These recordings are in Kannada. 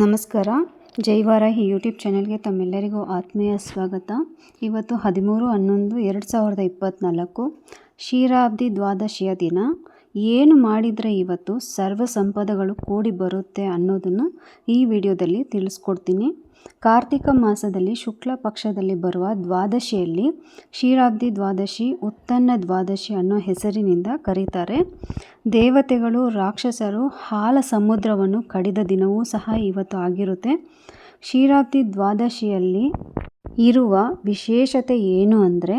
ನಮಸ್ಕಾರ. ಜೈವಾರಾಹಿ ಯೂಟ್ಯೂಬ್ ಚಾನೆಲ್ಗೆ ತಮ್ಮೆಲ್ಲರಿಗೂ ಆತ್ಮೀಯ ಸ್ವಾಗತ. ಇವತ್ತು ಹದಿಮೂರು ಹನ್ನೊಂದು, ಎರಡು ಸಾವಿರದ ಇಪ್ಪತ್ತ್ನಾಲ್ಕು ಕ್ಷೀರಾಬ್ದಿ ದ್ವಾದಶಿಯ ದಿನ. ಏನು ಮಾಡಿದರೆ ಇವತ್ತು ಸರ್ವ ಸಂಪದಗಳು ಕೂಡಿ ಬರುತ್ತೆ ಅನ್ನೋದನ್ನು ಈ ವಿಡಿಯೋದಲ್ಲಿ ತಿಳಿಸ್ಕೊಡ್ತೀನಿ. ಕಾರ್ತಿಕ ಮಾಸದಲ್ಲಿ ಶುಕ್ಲ ಪಕ್ಷದಲ್ಲಿ ಬರುವ ದ್ವಾದಶಿಯಲ್ಲಿ ಕ್ಷೀರಾಬ್ದಿ ದ್ವಾದಶಿ, ಉತ್ತನ್ನ ದ್ವಾದಶಿ ಅನ್ನೋ ಹೆಸರಿನಿಂದ ಕರೀತಾರೆ. ದೇವತೆಗಳು, ರಾಕ್ಷಸರು ಹಾಲ ಸಮುದ್ರವನ್ನು ಕಡಿದ ದಿನವೂ ಸಹ ಇವತ್ತು ಆಗಿರುತ್ತೆ. ಕ್ಷೀರಾಬ್ದಿ ದ್ವಾದಶಿಯಲ್ಲಿ ಇರುವ ವಿಶೇಷತೆ ಏನು ಅಂದರೆ,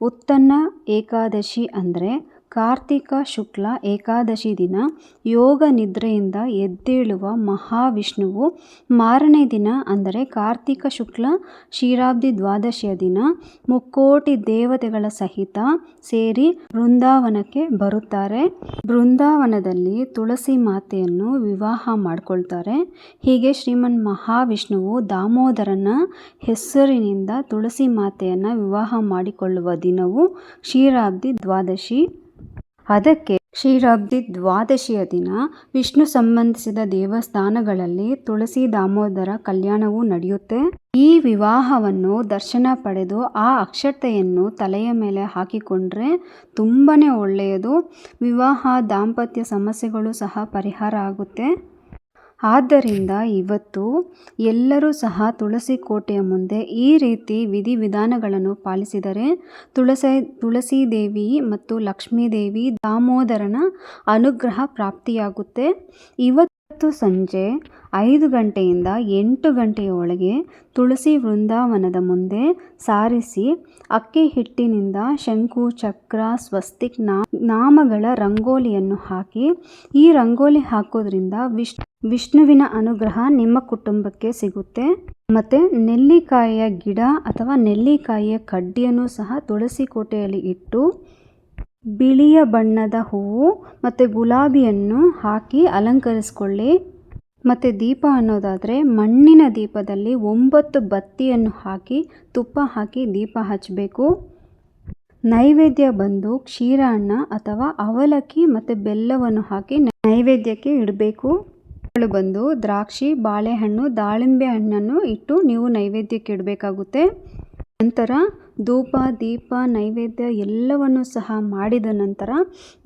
ಉತ್ತನ್ನ ಏಕಾದಶಿ ಅಂದರೆ ಕಾರ್ತಿಕ ಶುಕ್ಲ ಏಕಾದಶಿ ದಿನ ಯೋಗ ನಿದ್ರೆಯಿಂದ ಎದ್ದೇಳುವ ಮಹಾವಿಷ್ಣುವು ಮಾರನೇ ದಿನ, ಅಂದರೆ ಕಾರ್ತಿಕ ಶುಕ್ಲ ಕ್ಷೀರಾಬ್ದಿ ದ್ವಾದಶಿಯ ದಿನ, ಮುಕ್ಕೋಟಿ ದೇವತೆಗಳ ಸಹಿತ ಸೇರಿ ಬೃಂದಾವನಕ್ಕೆ ಬರುತ್ತಾರೆ. ಬೃಂದಾವನದಲ್ಲಿ ತುಳಸಿ ಮಾತೆಯನ್ನು ವಿವಾಹ ಮಾಡಿಕೊಳ್ತಾರೆ. ಹೀಗೆ ಶ್ರೀಮನ್ ಮಹಾವಿಷ್ಣುವು ದಾಮೋದರನ ಹೆಸರಿನಿಂದ ತುಳಸಿ ಮಾತೆಯನ್ನು ವಿವಾಹ ಮಾಡಿಕೊಳ್ಳುವ ದಿನವು ಕ್ಷೀರಾಬ್ದಿ ದ್ವಾದಶಿ. ಅದಕ್ಕೆ ಕ್ಷೀರಾಬ್ದಿ ದ್ವಾದಶಿಯ ದಿನ ವಿಷ್ಣು ಸಂಬಂಧಿಸಿದ ದೇವಸ್ಥಾನಗಳಲ್ಲಿ ತುಳಸಿ ದಾಮೋದರ ಕಲ್ಯಾಣವೂ ನಡೆಯುತ್ತೆ. ಈ ವಿವಾಹವನ್ನು ದರ್ಶನ ಪಡೆದು ಆ ಅಕ್ಷತೆಯನ್ನು ತಲೆಯ ಮೇಲೆ ಹಾಕಿಕೊಂಡ್ರೆ ತುಂಬಾ ಒಳ್ಳೆಯದು. ವಿವಾಹ, ದಾಂಪತ್ಯ ಸಮಸ್ಯೆಗಳು ಸಹ ಪರಿಹಾರ ಆಗುತ್ತೆ. ಆದ್ದರಿಂದ ಇವತ್ತು ಎಲ್ಲರೂ ಸಹ ತುಳಸಿ ಕೋಟೆಯ ಮುಂದೆ ಈ ರೀತಿ ವಿಧಿವಿಧಾನಗಳನ್ನು ಪಾಲಿಸಿದರೆ ತುಳಸಿ ತುಳಸಿ ದೇವಿ ಮತ್ತು ಲಕ್ಷ್ಮೀ ದೇವಿ ದಾಮೋದರನ ಅನುಗ್ರಹ ಪ್ರಾಪ್ತಿಯಾಗುತ್ತೆ. ಇವತ್ತು ಸಂಜೆ ಐದು ಗಂಟೆಯಿಂದ ಎಂಟು ಗಂಟೆಯ ಒಳಗೆ ತುಳಸಿ ವೃಂದಾವನದ ಮುಂದೆ ಸಾರಿಸಿ ಅಕ್ಕಿ ಹಿಟ್ಟಿನಿಂದ ಶಂಕು ಚಕ್ರ, ಸ್ವಸ್ತಿಕ್ ನಾಮಗಳ ರಂಗೋಲಿಯನ್ನು ಹಾಕಿ, ಈ ರಂಗೋಲಿ ಹಾಕೋದ್ರಿಂದ ವಿಷ್ಣುವಿನ ಅನುಗ್ರಹ ನಿಮ್ಮ ಕುಟುಂಬಕ್ಕೆ ಸಿಗುತ್ತೆ. ಮತ್ತು ನೆಲ್ಲಿಕಾಯಿಯ ಗಿಡ ಅಥವಾ ನೆಲ್ಲಿಕಾಯಿಯ ಕಡ್ಡಿಯನ್ನು ಸಹ ತುಳಸಿ ಕೋಟೆಯಲ್ಲಿ ಇಟ್ಟು ಬಿಳಿಯ ಬಣ್ಣದ ಹೂವು ಮತ್ತು ಗುಲಾಬಿಯನ್ನು ಹಾಕಿ ಅಲಂಕರಿಸ್ಕೊಳ್ಳಿ. ಮತ್ತು ದೀಪ ಅನ್ನೋದಾದರೆ ಮಣ್ಣಿನ ದೀಪದಲ್ಲಿ ಒಂಬತ್ತು ಬತ್ತಿಯನ್ನು ಹಾಕಿ ತುಪ್ಪ ಹಾಕಿ ದೀಪ ಹಚ್ಚಬೇಕು ನೈವೇದ್ಯ ಬಂದು ಕ್ಷೀರಾನ್ನ ಅಥವಾ ಅವಲಕ್ಕಿ ಮತ್ತು ಬೆಲ್ಲವನ್ನು ಹಾಕಿ ನೈವೇದ್ಯಕ್ಕೆ ಇಡಬೇಕು. ಬಂದು ದ್ರಾಕ್ಷಿ, ಬಾಳೆಹಣ್ಣು, ದಾಳಿಂಬೆ ಹಣ್ಣನ್ನು ಇಟ್ಟು ನೀವು ನೈವೇದ್ಯಕ್ಕೆ ಇಡಬೇಕಾಗುತ್ತೆ. ನಂತರ ಧೂಪ, ದೀಪ, ನೈವೇದ್ಯ ಎಲ್ಲವನ್ನು ಸಹ ಮಾಡಿದ ನಂತರ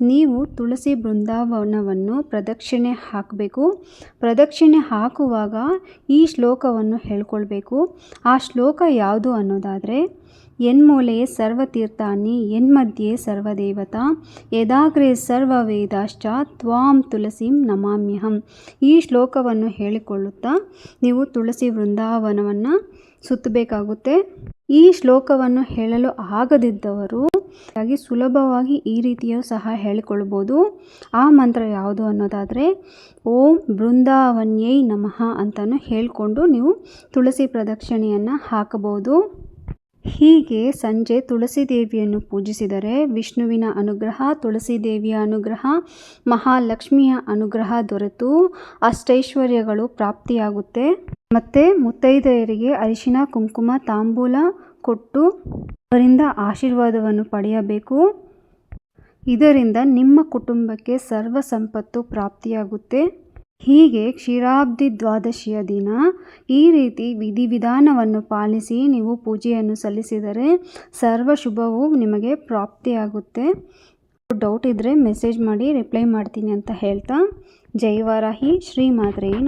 ನೀವು ತುಳಸಿ ಬೃಂದಾವನವನ್ನು ಪ್ರದಕ್ಷಿಣೆ ಹಾಕಬೇಕು. ಪ್ರದಕ್ಷಿಣೆ ಹಾಕುವಾಗ ಈ ಶ್ಲೋಕವನ್ನು ಹೇಳ್ಕೊಳ್ಬೇಕು. ಆ ಶ್ಲೋಕ ಯಾವುದು ಅನ್ನೋದಾದರೆ ಯನ್ಮೂಲೆಯೇ ಸರ್ವತೀರ್ಥಾನಿ ಯನ್ಮಧ್ಯೆ ಸರ್ವದೇವತಾ, ಯದಾಗ್ರೆ ಸರ್ವವೇದಾಶ್ಚ, ತ್ವಾಂ ತುಳಸಿಂ ನಮಾಮ್ಯಹಂ. ಈ ಶ್ಲೋಕವನ್ನು ಹೇಳಿಕೊಳ್ಳುತ್ತಾ ನೀವು ತುಳಸಿ ವೃಂದಾವನವನ್ನು ಸುತ್ತಬೇಕಾಗುತ್ತೆ. ಈ ಶ್ಲೋಕವನ್ನು ಹೇಳಲು ಆಗದಿದ್ದವರು ಹಾಗೆ ಸುಲಭವಾಗಿ ಈ ರೀತಿಯೂ ಸಹ ಹೇಳಿಕೊಳ್ಬೋದು ಆ ಮಂತ್ರ ಯಾವುದು ಅನ್ನೋದಾದರೆ, ಓಂ ಬೃಂದಾವನ್ಯೈ ನಮಃ ಅಂತಲೂ ಹೇಳಿಕೊಂಡು ನೀವು ತುಳಸಿ ಪ್ರದಕ್ಷಿಣೆಯನ್ನು ಹಾಕಬಹುದು. ಹೀಗೆ ಸಂಜೆ ತುಳಸಿ ದೇವಿಯನ್ನು ಪೂಜಿಸಿದರೆ ವಿಷ್ಣುವಿನ ಅನುಗ್ರಹ ತುಳಸಿ ದೇವಿಯ ಅನುಗ್ರಹ, ಮಹಾಲಕ್ಷ್ಮಿಯ ಅನುಗ್ರಹ ದೊರೆತು ಅಷ್ಟೈಶ್ವರ್ಯಗಳು ಪ್ರಾಪ್ತಿಯಾಗುತ್ತೆ. ಮತ್ತು ಮುತ್ತೈದೆಯರಿಗೆ ಅರಿಶಿನ, ಕುಂಕುಮ, ತಾಂಬೂಲ ಕೊಟ್ಟು ಅವರಿಂದ ಆಶೀರ್ವಾದವನ್ನು ಪಡೆಯಬೇಕು. ಇದರಿಂದ ನಿಮ್ಮ ಕುಟುಂಬಕ್ಕೆ ಸರ್ವ ಸಂಪತ್ತು ಪ್ರಾಪ್ತಿಯಾಗುತ್ತೆ. ಹೀಗೆ ಕ್ಷೀರಾಬ್ದಿ ದ್ವಾದಶಿಯ ದಿನ ಈ ರೀತಿ ವಿಧಿವಿಧಾನವನ್ನು ಪಾಲಿಸಿ ನೀವು ಪೂಜೆಯನ್ನು ಸಲ್ಲಿಸಿದರೆ ಸರ್ವ ಶುಭವು ನಿಮಗೆ ಪ್ರಾಪ್ತಿಯಾಗುತ್ತೆ. ಡೌಟ್ ಇದ್ದರೆ ಮೆಸೇಜ್ ಮಾಡಿ ರಿಪ್ಲೈ ಮಾಡ್ತೀನಿ ಅಂತ ಹೇಳ್ತಾ. ಜೈವಾರಾಹಿ ಶ್ರೀ ಮಾತ್ರೆಯೇ